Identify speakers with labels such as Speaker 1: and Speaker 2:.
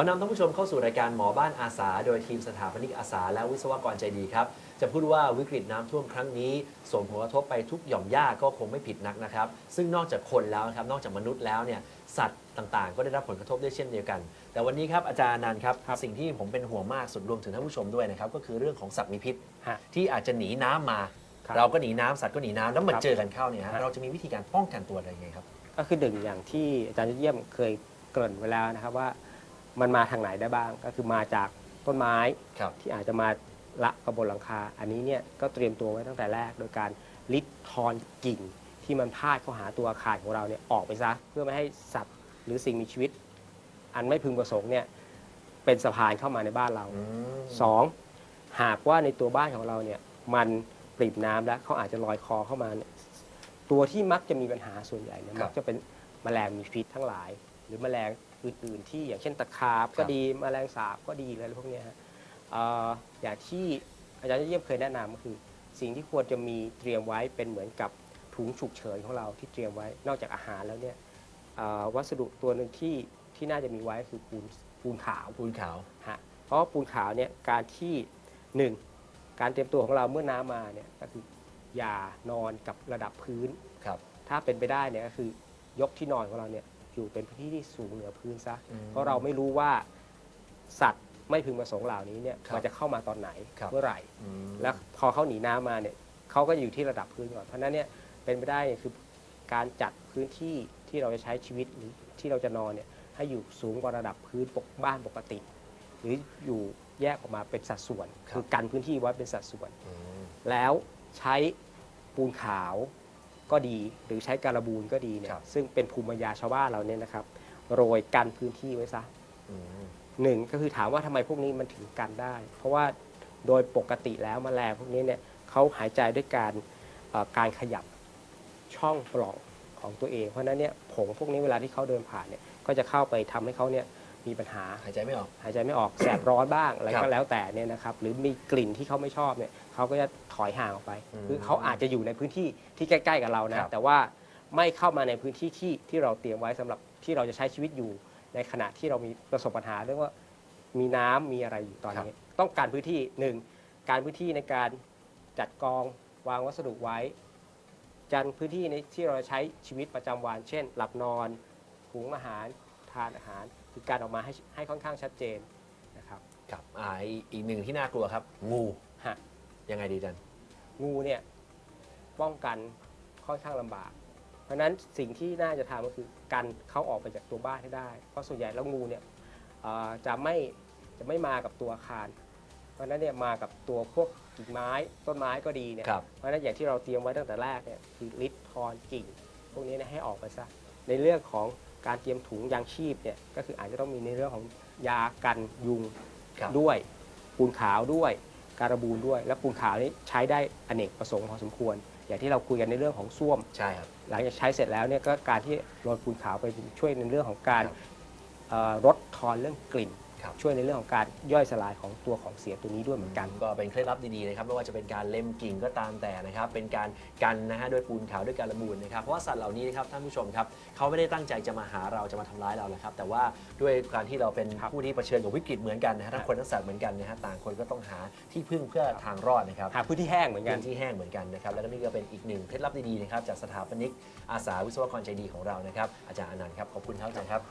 Speaker 1: ขอนำท่านผู้ชมเข้าสู่รายการหมอบ้านอาสา โดยทีมสถาปนิกอาสา และวิศวกรใจดีครับ จะพูดว่าวิกฤตน้ำท่วมครั้งนี้ส่งผลกระทบไปทุกหย่อมย่าก็คงไม่ผิดนักนะครับ ซึ่งนอกจากคนแล้วนะครับ นอกจากมนุษย์แล้วเนี่ยสัตว์ต่างๆ ก็ได้รับผลกระทบด้วยเช่นเดียวกัน แต่วันนี้ครับอาจารย์อนันต์ครับ
Speaker 2: ครับ
Speaker 1: สิ่งที่ผมเป็นห่วงมากสุดรวมถึงท่านผู้ชมด้วยนะครับก็คือเรื่องของสัตว์มีพิษ
Speaker 2: ฮะ
Speaker 1: ที่อาจจะหนีน้ำมา
Speaker 2: ครับ
Speaker 1: เราก็หนีน้ำสัตว์ก็หนีน้ำแล้วมา
Speaker 2: ครับ
Speaker 1: เจอกันเข้าเนี่ยฮะ
Speaker 2: ฮะ
Speaker 1: เราจะมีวิธีการป้องกันตัวอะไรยังไงครับ
Speaker 2: ก็คือหนึ่งอย่างที่อาจารย์ยอดเยี่ยมเคยเกริ่นไว้แล้วนะครับว่า มันมาทางไหนได้บ้าง ก็คือมาจากต้นไม้
Speaker 1: ครับ
Speaker 2: ที่อาจจะมาละกระบนหลังคา อันนี้เนี่ยก็เตรียมตัวไว้ตั้งแต่แรก โดยการลิดทอนกิ่งที่มันพาดเข้าหาตัวอาคารของเราเนี่ยออกไปซะเพื่อไม่ให้สัตว์หรือสิ่งมีชีวิต อันไม่พึงประสงค์เนี่ยเป็นสะพานเข้ามาในบ้านเรา
Speaker 1: อืม
Speaker 2: สองหากว่าในตัวบ้านของเราเนี่ยมันปริ่มน้ำแล้วเขาอาจจะลอยคอเข้ามาเนี่ยตัวที่มักจะมีปัญหาส่วนใหญ่เนี่ย
Speaker 1: ครับ
Speaker 2: มักจะเป็นแมลงมีพิษทั้งหลาย หรือแมลง อื่น ๆ ที่อย่างเช่นตะขาบก็
Speaker 1: ครับ
Speaker 2: ดีแมลงสาบก็ดีอะไรพวกเนี้ยฮะเอ่ออย่างที่อาจารย์เยี่ยมเคยแนะนำก็คือ สิ่งที่ควรจะมีเตรียมไว้เป็นเหมือนกับถุงฉุกเฉินของเราที่เตรียมไว้นอกจากอาหารแล้วเนี่ยเอ่อวัสดุตัวหนึ่งที่ที่น่าจะมีไว้คือปูนปูนขาว
Speaker 1: ปูนขาว
Speaker 2: ฮะเพราะว่าปูนขาวเนี่ยการที่หนึ่งการเตรียมตัวของเราเมื่อน้ำมาเนี่ยก็คืออย่านอนกับระดับพื้น
Speaker 1: ครับ
Speaker 2: ถ้าเป็นไปได้เนี่ยก็คือยกที่นอนของเราเนี่ย อยู่เป็นพื้นที่ที่สูงเหนือพื้นซะ
Speaker 1: อืม
Speaker 2: เพราะเราไม่รู้ว่าสัตว์ไม่พึงประสงค์เหล่านี้เนี่ย
Speaker 1: ครับ
Speaker 2: มันจะเข้ามาตอนไหน
Speaker 1: ครับ
Speaker 2: เมื่อไหร่
Speaker 1: อืม
Speaker 2: แล้วพอเขาหนีน้ำมาเนี่ยเขาก็อยู่ที่ระดับพื้นก่อน เพราะฉะนั้นเนี่ยเป็นไปได้เนี่ยคือการจัดพื้นที่ที่เราจะใช้ชีวิตหรือที่เราจะนอนเนี่ยให้อยู่สูงกว่าระดับพื้นปกบ้านปกติ หรืออยู่แยกออกมาเป็นสัดส่วน
Speaker 1: ครับ
Speaker 2: คือกันพื้นที่ไว้เป็นสัดส่วน
Speaker 1: อืม
Speaker 2: แล้วใช้ปูนขาว ก็ดี หรือใช้การบูนก็ดีเนี่ย
Speaker 1: ครับ
Speaker 2: ซึ่งเป็นภูมิปัญญาชาวบ้านเราเนี่ยนะครับโรยกันพื้นที่ไว้ซะ
Speaker 1: อืม
Speaker 2: หนึ่งก็คือถามว่าทำไมพวกนี้มันถึงกันได้ เพราะว่าโดยปกติแล้วแมลงพวกนี้เนี่ยเขาหายใจด้วยการเอ่อการขยับช่องปล่องของตัวเอง เพราะฉะนั้นเนี่ยผงพวกนี้เวลาที่เขาเดินผ่านเนี่ยก็จะเข้าไปทำให้เขาเนี่ย มีปัญหา
Speaker 1: หายใจไม่ออก
Speaker 2: หายใจไม่ออก แสบร้อนบ้างอะไร
Speaker 1: ครั
Speaker 2: ก็
Speaker 1: บ
Speaker 2: แล้วแต่เนี่ยนะครับหรือมีกลิ่นที่เขาไม่ชอบเนี่ยเขาก็จะถอยห่างออกไป
Speaker 1: อืม
Speaker 2: คือเขาอาจจะอยู่ในพื้นที่ที่ใกล้ๆกับเรา
Speaker 1: ครั
Speaker 2: นะ
Speaker 1: บ
Speaker 2: แต่ว่าไม่เข้ามาในพื้นที่ที่ที่เราเตรียมไว้สำหรับที่เราจะใช้ชีวิตอยู่ ในขณะที่เรามีประสบปัญหาเรื่องว่ามีน้ำมีอะไรอยู่ตอนนี้ ต้องการพื้นที่หนึ่งการพื้นที่ในการจัดกองวางวัสดุไว้ จันพื้นที่ในที่เราใช้ชีวิตประจำวัน เช่น หลับนอน หุงอาหารทานอาหาร คือการออกมาให้ให้ค่อนข้างชัดเจนนะครับ
Speaker 1: ครับอ่าอีกอีกหนึ่งที่น่ากลัวครับ งู
Speaker 2: ฮะ
Speaker 1: ยังไงดีจัน
Speaker 2: งูเนี่ยป้องกันค่อนข้างลำบาก เพราะฉะนั้นสิ่งที่น่าจะทำก็คือกันเขาออกไปจากตัวบ้านให้ได้ เพราะส่วนใหญ่แล้วงูเนี่ยเอ่อจะไม่จะไม่มากับตัวอาคาร เพราะฉะนั้นเนี่ยมากับตัวพวกกิ่งไม้ต้นไม้ก็ดีเนี่ย
Speaker 1: ครับ
Speaker 2: เพราะฉะนั้นอย่างที่เราเตรียมไว้ตั้งแต่แรกเนี่ยคือลิดทอนกิ่ง พวกนี้เนยให้ออกไปซะในเรื่องของ การเตรียมถุงยางชีพเนี่ยก็คืออาจจะต้องมีในเรื่องของยากันยุง
Speaker 1: ครับ
Speaker 2: ด้วย ปูนขาวด้วยการบูนด้วย และปูนขาวนี่ใช้ได้อเนกประสงค์พอสมควร อย่างที่เราคุยกันในเรื่องของส้วม
Speaker 1: ใช่ครับ
Speaker 2: หลังจากใช้เสร็จแล้วเนี่ยก็การที่โรยปูนขาวไปช่วยในเรื่องของการ
Speaker 1: ครับ
Speaker 2: เอ่อลดทอนเรื่องกลิ่น
Speaker 1: ครับ
Speaker 2: ช่วยในเรื่องของการย่อยสลายของตัวของเสียตัวนี้ด้วยเหมือนกัน
Speaker 1: ก็เป็นเคล็ดลับดีๆนะครับไม่ว่าจะเป็นการเล็มกิ่งก็ตามแต่นะครับ เป็นการกันนะฮะด้วยปูนขาวด้วยการระบูนนะครับ เพราะว่าสัตว์เหล่านี้นะครับท่านผู้ชมครับเขาไม่ได้ตั้งใจจะมาหาเราจะมาทำร้ายเราแหละครับ แต่ว่าด้วยการที่เราเป็น
Speaker 2: ครับ
Speaker 1: ผู้ที่เผชิญกับวิกฤตเหมือนกันนะฮะทั้งคนทั้งสัตว์เหมือนกันนะฮะต่างคนก็ต้องหาที่พึ่งเพื่อทางรอดนะครับ
Speaker 2: หาพื้นที่แห้งเหมือนกัน
Speaker 1: พื้นที่แห้งเหมือนกันนะครับ แล้วก็นี่ก็เป็นอีกหนึ่งเคล็ดลับดีๆนะครับจากสถาปนิกอาสาวิศวกรใจดีของเรานะครับ อาจารย์อนันต์ครับ ขอบคุณครับอาจารย์ครับ